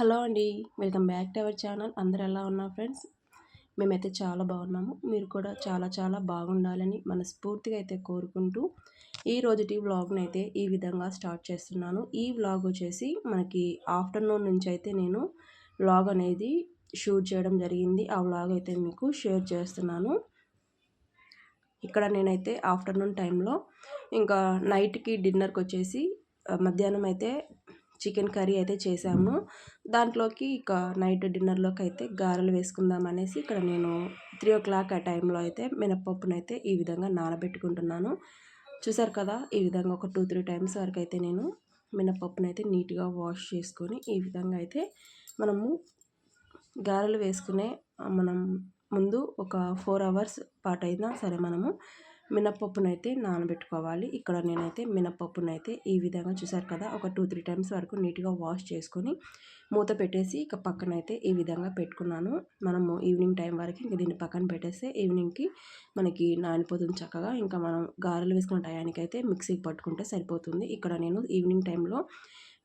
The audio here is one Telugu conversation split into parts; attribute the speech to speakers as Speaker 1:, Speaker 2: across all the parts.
Speaker 1: హలో అండి welcome back to our channel. అందరు ఎలా ఉన్నారు ఫ్రెండ్స్? మేమైతే చాలా బాగున్నాము. మీరు కూడా చాలా చాలా బాగుండాలని మనస్ఫూర్తిగా అయితే కోరుకుంటూ ఈ రోజుటి వ్లాగ్ని అయితే ఈ విధంగా స్టార్ట్ చేస్తున్నాను. ఈ వ్లాగ్ వచ్చేసి మనకి ఆఫ్టర్నూన్ నుంచి అయితే నేను వ్లాగ్ అనేది షూట్ చేయడం జరిగింది. ఆ వ్లాగ్ అయితే మీకు షేర్ చేస్తున్నాను. ఇక్కడ నేనైతే ఆఫ్టర్నూన్ టైంలో ఇంకా నైట్కి డిన్నర్కి వచ్చేసి మధ్యాహ్నం అయితే చికెన్ కర్రీ అయితే చేసాము. దాంట్లోకి ఇక నైట్ డిన్నర్లోకి అయితే గారెలు వేసుకుందాం అనేసి ఇక్కడ నేను త్రీ ఓ క్లాక్ ఆ టైంలో అయితే మినపప్పునైతే ఈ విధంగా నానబెట్టుకుంటున్నాను. చూసారు కదా ఈ విధంగా ఒక టూ త్రీ టైమ్స్ వరకు అయితే నేను మినపప్పునైతే నీట్గా వాష్ చేసుకొని ఈ విధంగా అయితే మనము గారెలు వేసుకునే మనం ముందు ఒక ఫోర్ అవర్స్ పాటు అయినా సరే మనము మినప్పప్పునైతే నానబెట్టుకోవాలి. ఇక్కడ నేనైతే మినప్పప్పునైతే ఈ విధంగా చూసారు కదా ఒక టూ త్రీ టైమ్స్ వరకు నీట్గా వాష్ చేసుకొని మూత పెట్టేసి ఇక పక్కన అయితే ఈ విధంగా పెట్టుకున్నాను. మనము ఈవినింగ్ టైం వరకు ఇంక దీన్ని పక్కన పెట్టేస్తే ఈవినింగ్కి మనకి నానిపోతుంది చక్కగా. ఇంకా మనం గారెలు వేసుకున్న టయానికి అయితే మిక్సీకి పట్టుకుంటే సరిపోతుంది. ఇక్కడ నేను ఈవినింగ్ టైంలో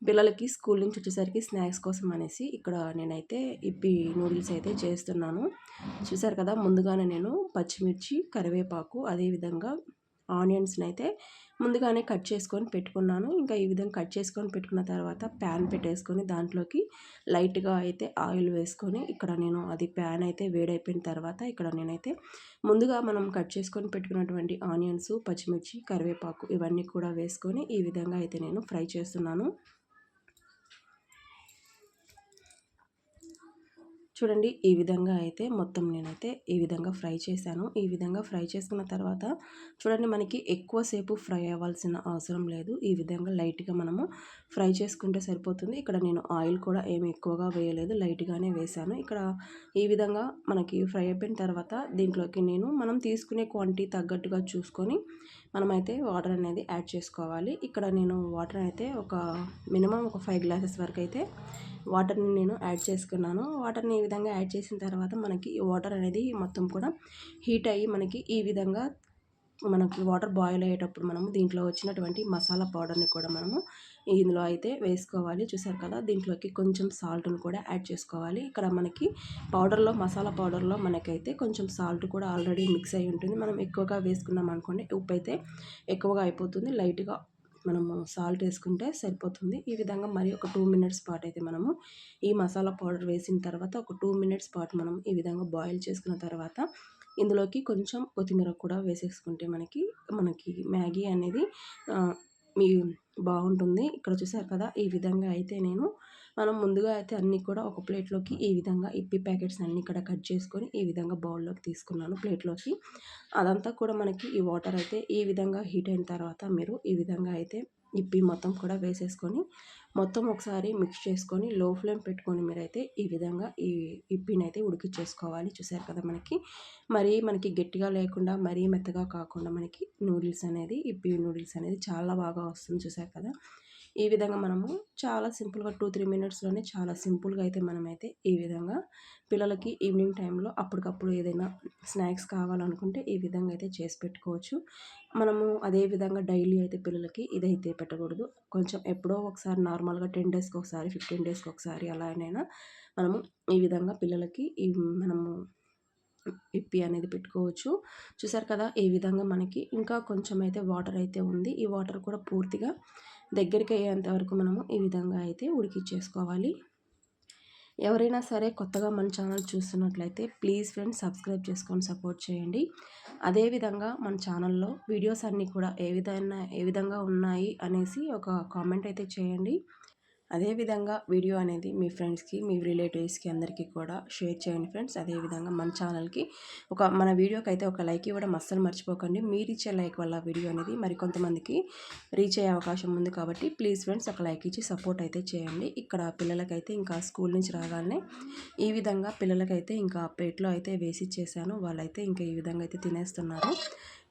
Speaker 1: పిల్లలకి స్కూల్ నుంచి వచ్చేసరికి స్నాక్స్ కోసం అనేసి ఇక్కడ నేనైతే ఇప్పి నూడిల్స్ అయితే చేస్తున్నాను. చూసారు కదా ముందుగానే నేను పచ్చిమిర్చి కరివేపాకు అదేవిధంగా ఆనియన్స్ని అయితే ముందుగానే కట్ చేసుకొని పెట్టుకున్నాను. ఇంకా ఈ విధంగా కట్ చేసుకొని పెట్టుకున్న తర్వాత ప్యాన్ పెట్టేసుకొని దాంట్లోకి లైట్గా అయితే ఆయిల్ వేసుకొని ఇక్కడ నేను అది ప్యాన్ అయితే వేడైపోయిన తర్వాత ఇక్కడ నేనైతే ముందుగా మనం కట్ చేసుకొని పెట్టుకున్నటువంటి ఆనియన్స్ పచ్చిమిర్చి కరివేపాకు ఇవన్నీ కూడా వేసుకొని ఈ విధంగా అయితే నేను ఫ్రై చేస్తున్నాను. చూడండి ఈ విధంగా అయితే మొత్తం నేనైతే ఈ విధంగా ఫ్రై చేశాను. ఈ విధంగా ఫ్రై చేసుకున్న తర్వాత చూడండి మనకి ఎక్కువసేపు ఫ్రై అవ్వాల్సిన అవసరం లేదు. ఈ విధంగా లైట్గా మనము ఫ్రై చేసుకుంటే సరిపోతుంది. ఇక్కడ నేను ఆయిల్ కూడా ఏమి ఎక్కువగా వేయలేదు లైట్గానే వేశాను. ఇక్కడ ఈ విధంగా మనకి ఫ్రై అయిపోయిన తర్వాత దీంట్లోకి నేను మనం తీసుకునే క్వాంటిటీ తగ్గట్టుగా చూసుకొని మనమైతే వాటర్ అనేది యాడ్ చేసుకోవాలి. ఇక్కడ నేను వాటర్ అయితే ఒక మినిమం ఒక ఫైవ్ గ్లాసెస్ వరకు అయితే వాటర్ని నేను యాడ్ చేసుకున్నాను. వాటర్ని ఈ విధంగా యాడ్ చేసిన తర్వాత మనకి వాటర్ అనేది మొత్తం కూడా హీట్ అయ్యి మనకి ఈ విధంగా మనకి వాటర్ బాయిల్ అయ్యేటప్పుడు మనము దీంట్లో వచ్చినటువంటి మసాలా పౌడర్ని కూడా మనము ఇందులో అయితే వేసుకోవాలి. చూసారు కదా దీంట్లోకి కొంచెం సాల్ట్ని కూడా యాడ్ చేసుకోవాలి. ఇక్కడ మనకి పౌడర్లో మసాలా పౌడర్లో మనకైతే కొంచెం సాల్ట్ కూడా ఆల్రెడీ మిక్స్ అయి ఉంటుంది. మనం ఎక్కువగా వేసుకున్నాం అనుకోండి ఉప్పు అయితే ఎక్కువగా అయిపోతుంది. లైట్గా మనము సాల్ట్ వేసుకుంటే సరిపోతుంది. ఈ విధంగా మరి ఒక టూ మినిట్స్ పాటు అయితే మనము ఈ మసాలా పౌడర్ వేసిన తర్వాత ఒక టూ మినిట్స్ పాటు మనం ఈ విధంగా బాయిల్ చేసుకున్న తర్వాత ఇందులోకి కొంచెం కొత్తిమీర కూడా వేసేసుకుంటే మనకి మనకి మ్యాగీ అనేది మీ బాగుంటుంది. ఇక్కడ చూసారు కదా ఈ విధంగా అయితే నేను మనం ముందుగా అయితే అన్నీ కూడా ఒక ప్లేట్లోకి ఈ విధంగా ఇప్పి ప్యాకెట్స్ అన్నీ ఇక్కడ కట్ చేసుకొని ఈ విధంగా బౌల్లోకి తీసుకున్నాను ప్లేట్లోకి. అదంతా కూడా మనకి ఈ వాటర్ అయితే ఈ విధంగా హీట్ అయిన తర్వాత మీరు ఈ విధంగా అయితే ఇప్పి మొత్తం కూడా వేసేసుకొని మొత్తం ఒకసారి మిక్స్ చేసుకొని లో ఫ్లేమ్ పెట్టుకొని మీరైతే ఈ విధంగా ఈ ఇప్పిని అయితే ఉడికిచ్చేసుకోవాలి. చూసారు కదా మనకి? మరీ మనకి గట్టిగా లేకుండా మరీ మెత్తగా కాకుండా మనకి నూడిల్స్ అనేది ఇప్పి నూడిల్స్ అనేది చాలా బాగా వస్తుంది చూసారు కదా? ఈ విధంగా మనము చాలా సింపుల్గా టూ త్రీ మినిట్స్లోనే చాలా సింపుల్గా అయితే మనమైతే ఈ విధంగా పిల్లలకి ఈవినింగ్ టైంలో అప్పటికప్పుడు ఏదైనా స్నాక్స్ కావాలనుకుంటే ఈ విధంగా అయితే చేసి పెట్టుకోవచ్చు. మనము అదే విధంగా డైలీ అయితే పిల్లలకి ఇదైతే పెట్టకూడదు. కొంచెం ఎప్పుడో ఒకసారి నార్మల్గా టెన్ డేస్కి ఒకసారి ఫిఫ్టీన్ డేస్కి ఒకసారి అలానైనా మనము ఈ విధంగా పిల్లలకి ఈ మనము ఇప్పి అనేది పెట్టుకోవచ్చు. చూసారు కదా ఈ విధంగా మనకి ఇంకా కొంచెం అయితే వాటర్ అయితే ఉంది. ఈ వాటర్ కూడా పూర్తిగా దగ్గరికి అయ్యేంత వరకు మనము ఈ విధంగా అయితే ఉడికిచ్చేసుకోవాలి. ఎవరైనా సరే కొత్తగా మన ఛానల్ చూస్తున్నట్లయితే ప్లీజ్ ఫ్రెండ్స్ సబ్స్క్రైబ్ చేసుకొని సపోర్ట్ చేయండి. అదేవిధంగా మన ఛానల్లో వీడియోస్ అన్నీ కూడా ఏ విధంగా ఏ విధంగా ఉన్నాయి అనేసి ఒక కామెంట్ అయితే చేయండి. అదేవిధంగా వీడియో అనేది మీ ఫ్రెండ్స్కి మీ రిలేటివ్స్కి అందరికీ కూడా షేర్ చేయండి ఫ్రెండ్స్. అదేవిధంగా మన ఛానల్కి ఒక మన వీడియోకి అయితే ఒక లైక్ ఇవ్వడం అస్సలు మర్చిపోకండి. మీరు ఇచ్చే లైక్ వల్ల వీడియో అనేది మరి కొంతమందికి రీచ్ అయ్యే అవకాశం ఉంది కాబట్టి ప్లీజ్ ఫ్రెండ్స్ ఒక లైక్ ఇచ్చి సపోర్ట్ అయితే చేయండి. ఇక్కడ పిల్లలకైతే ఇంకా స్కూల్ నుంచి రాగానే ఈ విధంగా పిల్లలకైతే ఇంకా ప్లేట్లో అయితే వేసి ఇచ్చేసాను. వాళ్ళైతే ఇంకా ఈ విధంగా అయితే తినేస్తున్నారు.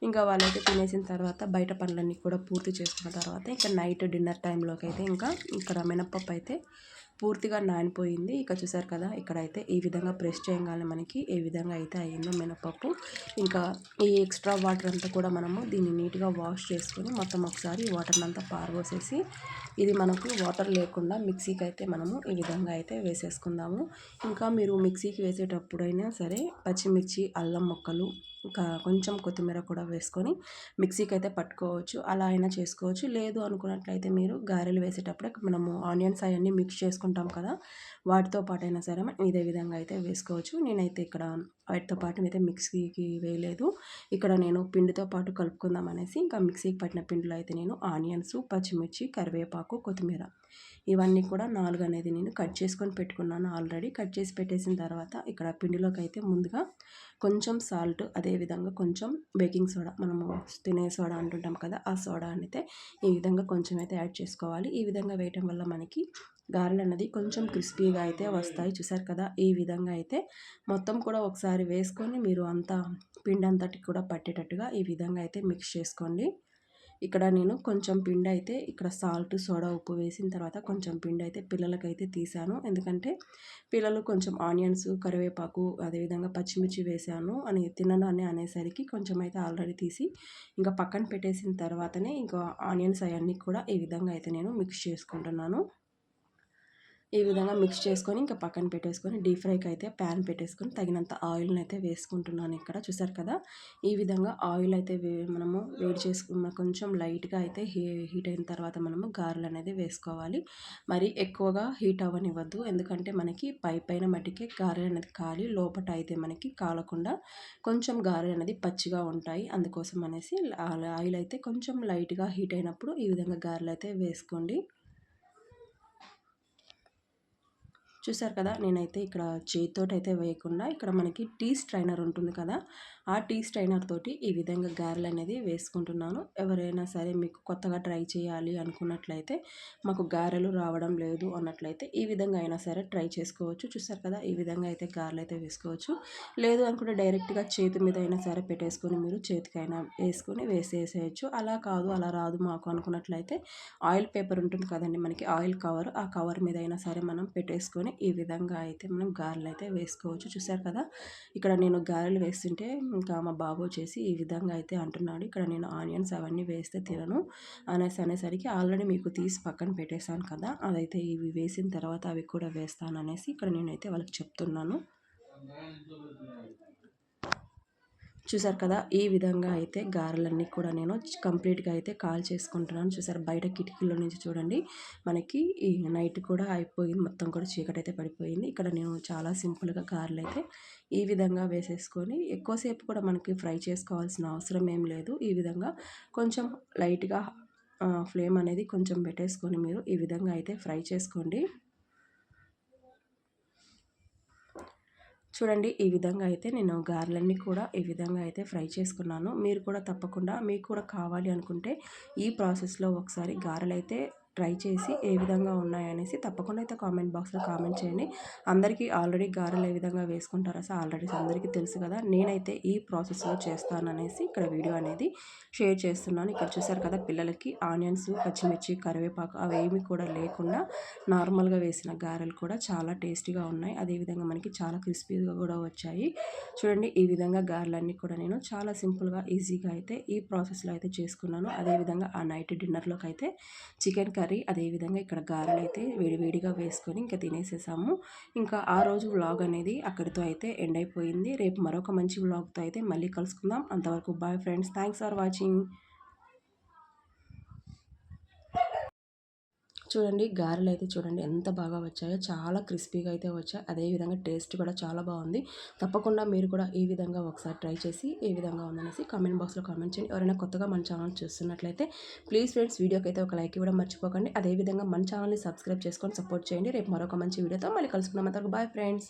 Speaker 1: ఇంకా వాళ్ళైతే తినేసిన తర్వాత బయట పనులన్నీ కూడా పూర్తి చేసుకున్న తర్వాత ఇంకా నైట్ డిన్నర్ టైంలోకి అయితే ఇంకా ఇక్కడ మినప్పప్పు అయితే పూర్తిగా నానిపోయింది. ఇక చూసారు కదా ఇక్కడైతే ఈ విధంగా ప్రెస్ చేయగానే మనకి ఏ విధంగా అయితే అయ్యిందో మినపప్పు ఇంకా ఈ ఎక్స్ట్రా వాటర్ అంతా కూడా మనము దీన్ని నీట్గా వాష్ చేసుకొని మొత్తం ఒకసారి వాటర్ అంతా పారబోసేసి ఇది మనకు వాటర్ లేకుండా మిక్సీకి అయితే మనము ఈ విధంగా అయితే వేసేసుకుందాము. ఇంకా మీరు మిక్సీకి వేసేటప్పుడైనా సరే పచ్చిమిర్చి అల్లం ముక్కలు ఇంకా కొంచెం కొత్తిమీర కూడా వేసుకొని మిక్సీకి అయితే పట్టుకోవచ్చు. అలా అయినా చేసుకోవచ్చు. లేదు అనుకున్నట్లయితే మీరు గారెలు వేసేటప్పుడే మనము ఆనియన్స్ అవన్నీ మిక్స్ చేసుకుంటాం కదా వాటితో పాటు అయినా సరే ఇదే విధంగా అయితే వేసుకోవచ్చు. నేనైతే ఇక్కడ వాటితో పాటు అయితే మిక్సీకి వేయలేదు. ఇక్కడ నేను పిండితో పాటు కలుపుకుందాం అనేసి ఇంకా మిక్సీకి పట్టిన పిండిలో అయితే నేను ఆనియన్స్ పచ్చిమిర్చి కరివేపాకు కొత్తిమీర ఇవన్నీ కూడా నాలుగు అనేది నేను కట్ చేసుకొని పెట్టుకున్నాను ఆల్రెడీ. కట్ చేసి పెట్టేసిన తర్వాత ఇక్కడ పిండిలోకి అయితే ముందుగా కొంచెం సాల్ట్ అదేవిధంగా కొంచెం బేకింగ్ సోడా మనము తినే సోడా అంటుంటాం కదా ఆ సోడా అయితే ఈ విధంగా కొంచెం అయితే యాడ్ చేసుకోవాలి. ఈ విధంగా వేయటం వల్ల మనకి గారెలు అన్నది కొంచెం క్రిస్పీగా అయితే వస్తాయి. చూసారు కదా ఈ విధంగా అయితే మొత్తం కూడా ఒకసారి వేసుకొని మీరు అంతా పిండి అంతటి కూడా పట్టేటట్టుగా ఈ విధంగా అయితే మిక్స్ చేసుకోండి. ఇక్కడ నేను కొంచెం పిండి అయితే ఇక్కడ సాల్ట్ సోడా ఉప్పు వేసిన తర్వాత కొంచెం పిండి అయితే పిల్లలకైతే తీసాను. ఎందుకంటే పిల్లలు కొంచెం ఆనియన్స్ కరివేపాకు అదేవిధంగా పచ్చిమిర్చి వేసాను అని తినను అని అనేసరికి కొంచెం అయితే ఆల్రెడీ తీసి ఇంకా పక్కన పెట్టేసిన తర్వాతనే ఇంకా ఆనియన్స్ అవన్నీ కూడా ఈ విధంగా అయితే నేను మిక్స్ చేసుకుంటున్నాను. ఈ విధంగా మిక్స్ చేసుకొని ఇంకా పక్కన పెట్టేసుకొని డీప్ ఫ్రైకి అయితే ప్యాన్ పెట్టేసుకొని తగినంత ఆయిల్ని అయితే వేసుకుంటున్నాను ఇక్కడ. చూసారు కదా? ఈ విధంగా ఆయిల్ అయితే మనము వేడి చేసుకున్న కొంచెం లైట్గా అయితే హీ హీట్ అయిన తర్వాత మనము గారెలు అనేది వేసుకోవాలి. మరి ఎక్కువగా హీట్ అవ్వనివ్వద్దు. ఎందుకంటే మనకి పై పైన మట్టికే గారెలు అనేది కాలి లోపల అయితే మనకి కాలకుండా కొంచెం గారెలు అనేది పచ్చిగా ఉంటాయి. అందుకోసం అనేసి ఆయిల్ అయితే కొంచెం లైట్గా హీట్ అయినప్పుడు ఈ విధంగా గారెలు అయితే వేసుకోండి. చూసారు కదా నేనైతే ఇక్కడ చేతితోటి అయితే వేయకుండా ఇక్కడ మనకి టీ స్ట్రైనర్ ఉంటుంది కదా ఆ టీ స్ట్రైనర్ తోటి ఈ విధంగా గారెలు అనేది వేసుకుంటున్నాను. ఎవరైనా సరే మీకు కొత్తగా ట్రై చేయాలి అనుకున్నట్లయితే మాకు గారెలు రావడం లేదు అన్నట్లయితే ఈ విధంగా అయినా సరే ట్రై చేసుకోవచ్చు. చూసారు కదా ఈ విధంగా అయితే గారెలు అయితే వేసుకోవచ్చు. లేదు అనుకుంటే డైరెక్ట్గా చేతి మీద అయినా సరే పెట్టేసుకొని మీరు చేతికైనా వేసుకొని వేసేసేయచ్చు. అలా కాదు అలా రాదు మాకు అనుకున్నట్లయితే ఆయిల్ పేపర్ ఉంటుంది కదండి మనకి ఆయిల్ కవర్. ఆ కవర్ మీద అయినా సరే మనం పెట్టేసుకొని ఈ విధంగా అయితే మనం గారెలు అయితే వేసుకోవచ్చు. చూసారు కదా? ఇక్కడ నేను గారెలు వేస్తుంటే ఇంకా మా బాబు వచ్చేసి ఈ విధంగా అయితే అంటున్నాడు. ఇక్కడ నేను ఆనియన్స్ అవన్నీ వేస్తే తినను అనేసి అనేసరికి ఆల్రెడీ మీకు తీసి పక్కన పెట్టేశాను కదా? అదైతే ఇవి వేసిన తర్వాత అవి కూడా వేస్తాను అనేసి ఇక్కడ నేనైతే వాళ్ళకి చెప్తున్నాను. చూసారు కదా ఈ విధంగా అయితే గారెలన్నీ కూడా నేను కంప్లీట్గా అయితే కాల్ చేసుకుంటున్నాను. చూసారు బయట కిటికీలో నుంచి చూడండి మనకి ఈ నైట్ కూడా అయిపోయింది. మొత్తం కూడా చీకటి అయితే పడిపోయింది. ఇక్కడ నేను చాలా సింపుల్గా గారెలు అయితే ఈ విధంగా వేసేసుకొని ఎక్కువసేపు కూడా మనకి ఫ్రై చేసుకోవాల్సిన అవసరం ఏం లేదు. ఈ విధంగా కొంచెం లైట్గా ఫ్లేమ్ అనేది కొంచెం పెట్టేసుకొని మీరు ఈ విధంగా అయితే ఫ్రై చేసుకోండి. చూడండి ఈ విధంగా అయితే నేను గారెలన్నీ కూడా ఈ విధంగా అయితే ఫ్రై చేసుకున్నాను. మీరు కూడా తప్పకుండా మీకు కూడా కావాలి అనుకుంటే ఈ ప్రాసెస్లో ఒకసారి గారెలు అయితే ట్రై చేసి ఏ విధంగా ఉన్నాయనేసి తప్పకుండా అయితే కామెంట్ బాక్స్లో కామెంట్ చేయండి. అందరికీ ఆల్రెడీ గారెలు ఏ విధంగా వేసుకుంటారో సో ఆల్రెడీ అందరికీ తెలుసు కదా. నేనైతే ఈ ప్రాసెస్లో చేస్తాననేసి ఇక్కడ వీడియో అనేది షేర్ చేస్తున్నాను. ఇక్కడ చూసారు కదా పిల్లలకి ఆనియన్స్ పచ్చిమిర్చి కరివేపాకు అవేమి కూడా లేకుండా నార్మల్గా వేసిన గారెలు కూడా చాలా టేస్టీగా ఉన్నాయి. అదేవిధంగా మనకి చాలా క్రిస్పీగా కూడా వచ్చాయి. చూడండి ఈ విధంగా గారెలన్నీ కూడా నేను చాలా సింపుల్గా ఈజీగా అయితే ఈ ప్రాసెస్లో అయితే చేసుకున్నాను. అదేవిధంగా ఆ నైట్ డిన్నర్లోకి అయితే చికెన్ కర్రీ కర్రీ అదేవిధంగా ఇక్కడ గారెలు అయితే వేడివేడిగా వేసుకొని ఇంకా తినేసేసాము. ఇంకా ఆ రోజు వ్లాగ్ అనేది అక్కడితో అయితే ఎండ్ అయిపోయింది. రేపు మరొక మంచి వ్లాగ్తో అయితే మళ్ళీ కలుసుకుందాం. అంతవరకు bye friends. Thanks for watching. చూడండి గారెలు అయితే చూడండి ఎంత బాగా వచ్చాయో చాలా క్రిస్పీగా అయితే వచ్చాయి. అదేవిధంగా టేస్ట్ కూడా చాలా బాగుంది. తప్పకుండా మీరు కూడా ఈ విధంగా ఒకసారి ట్రై చేసి ఏ విధంగా ఉందనేసి కామెంట్ బాక్స్లో కామెంట్ చేయండి. ఎవరైనా కొత్తగా మన ఛానల్ చూస్తున్నట్లయితే ప్లీజ్ ఫ్రెండ్స్ వీడియోకి అయితే ఒక లైక్ ఇవ్వడం మర్చిపోకండి. అదేవిధంగా మన ఛానల్ని సబ్స్క్రైబ్ చేసుకొని సపోర్ట్ చేయండి. రేపు మరొక మంచి వీడియోతో మళ్ళీ కలుసుకున్నాం అంతవరకు బాయ్ ఫ్రెండ్స్.